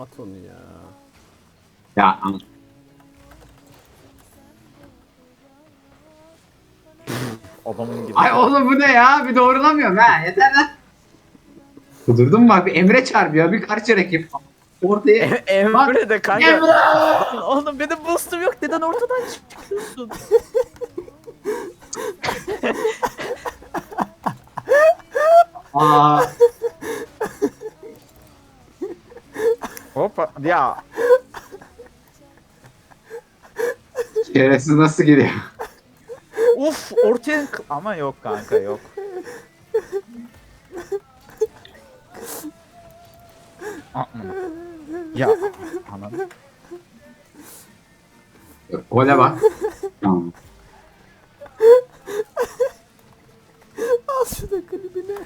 At onu ya. Ya am- Adamın gibi. Ay oğlum bu ne ya? Bir doğrulamıyorum ha. Yeter lan. Kudurdum bak bir Emre çarpıyor. Bir karşı rakip. Ortaya. Emre de kanka. Emre! Oğlum benim boostum yok. Neden ortadan çıkıyorsun? Aa. Hoppa. Ya. Şerefsiz nasıl giriyor? Uf ortaya ama yok kanka yok. Aa, Ya anan. Gole bak. Tamam. Al şunu klibine.